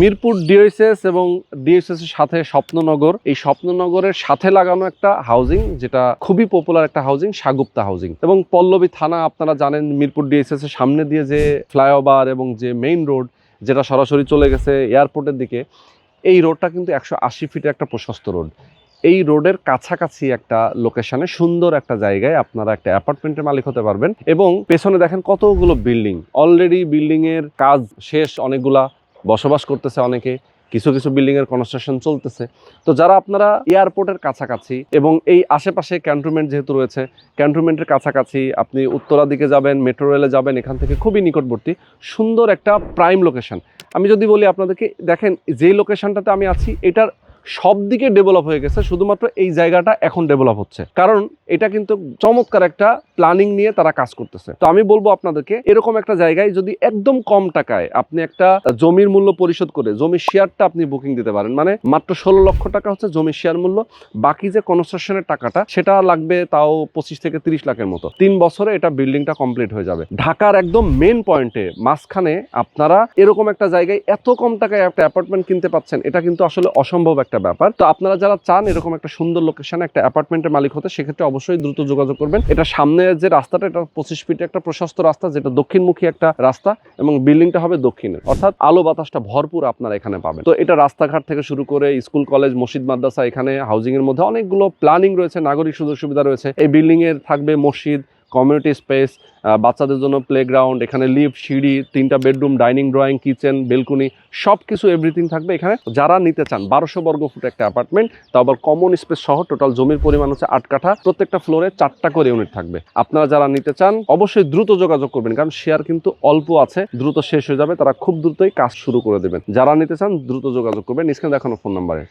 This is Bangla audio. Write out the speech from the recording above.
মিরপুর ডিএসএস এবং ডিএসএস এর সাথে স্বপ্ননগর। এই স্বপ্ননগরের সাথে লাগানো একটা হাউজিং যেটা খুবই পপুলার একটা হাউজিং সাগুপ্তা হাউজিং এবং পল্লবী থানা, আপনারা জানেন, মিরপুর ডিএসএস এর সামনে দিয়ে যে ফ্লাইওভার এবং যে মেইন রোড যেটা সরাসরি চলে গেছে এয়ারপোর্টের দিকে, এই রোডটা কিন্তু একশো আশি ফিটের একটা প্রশস্ত রোড এই রোডের কাছাকাছি একটা লোকেশনে সুন্দর একটা জায়গায় আপনারা একটা অ্যাপার্টমেন্টের মালিক হতে পারবেন। এবং পেছনে দেখেন কতগুলো বিল্ডিং অলরেডি বিল্ডিং এর কাজ শেষ, অনেকগুলা বসবাস করতেছে অনেকে, কিছু কিছু বিল্ডিংয়ের কনস্ট্রাকশন চলতেছে। তো যারা আপনারা এয়ারপোর্টের কাছাকাছি এবং এই আশেপাশে ক্যান্টনমেন্ট যেহেতু রয়েছে ক্যান্টনমেন্টের কাছাকাছি আপনি উত্তরা দিকে যাবেন মেট্রো রেলে যাবেন, এখান থেকে খুবই নিকটবর্তী, সুন্দর একটা প্রাইম লোকেশন আমি যদি বলি আপনাদেরকে, দেখেন যে লোকেশনটাতে আমি আছি, এটার সব দিকে ডেভেলপ হয়ে গেছে, শুধুমাত্র এই জায়গাটা এখন ডেভেলপ হচ্ছে। কারণ এটা কিন্তু চমৎকার একটা প্ল্যানিং নিয়ে তারা কাজ করতেছে। তো আমি বলব আপনাদেরকে, এরকম একটা জায়গায় যদি একদম কম টাকায় আপনি একটা জমির মূল্য পরিশোধ করে, জমির শেয়ারটা আপনি বুকিং দিতে পারেন। মানে মাত্র ষোলো লক্ষ টাকা হচ্ছে জমির শেয়ার মূল্য, বাকি যে কনস্ট্রাকশনের টাকাটা, সেটা লাগবে তাও পঁচিশ থেকে তিরিশ লাখের মতো। তিন বছরে এটা বিল্ডিংটা কমপ্লিট হয়ে যাবে। ঢাকার একদম মেন পয়েন্টে মাঝখানে আপনারা এরকম একটা জায়গায় এত কম টাকায় একটা অ্যাপার্টমেন্ট কিনতে পাচ্ছেন, এটা কিন্তু আসলে অসম্ভব একটা ব্যাপার। তো আপনারা যারা চান এরকম একটা সুন্দর লোকেশনে একটা অ্যাপার্টমেন্টের মালিক হতে, সেক্ষেত্রে অবশ্যই দ্রুত যোগাযোগ করবেন। এটা সামনে যে রাস্তাটা, এটা পঁচিশ ফিটে একটা প্রশস্ত রাস্তা, যেটা দক্ষিণমুখী একটা রাস্তা এবং বিল্ডিংটা হবে দক্ষিণে। অর্থাৎ আলো বাতাসটা ভরপুর আপনারা এখানে পাবেন। তো এটা রাস্তাঘাট থেকে শুরু করে স্কুল, কলেজ, মসজিদ, মাদ্রাসা, এখানে হাউজিং এর মধ্যে অনেকগুলো প্ল্যানিং রয়েছে, নাগরিক সুযোগ সুবিধা রয়েছে। এই বিল্ডিং এর থাকবে মসজিদ কমিউনিটি স্পেস বাচ্চাদের জন্য প্লেগ্রাউন্ড এখানে লিফট সিঁড়ি, তিনটা bedroom dining drawing kitchen balcony সব কিছু এভরিথিং থাকবে এখানে। যারা নিতে চান, বারোশো বর্গ ফুট একটা অ্যাপার্টমেন্ট তাও আবার কমন স্পেস সহ টোটাল জমির পরিমাণ হচ্ছে আট কাঠা, প্রত্যেকটা ফ্লোরে চারটা করে ইউনিট থাকবে। আপনারা যারা নিতে চান, অবশ্যই দ্রুত যোগাযোগ করবেন, কারণ শেয়ার কিন্তু অল্প আছে, দ্রুত শেষ হয়ে যাবে, তারা খুব দ্রুতই কাজ শুরু করে দেবেন। যারা নিতে চান, দ্রুত যোগাযোগ করবেন, স্ক্রিনে দেখানো ফোন নাম্বারে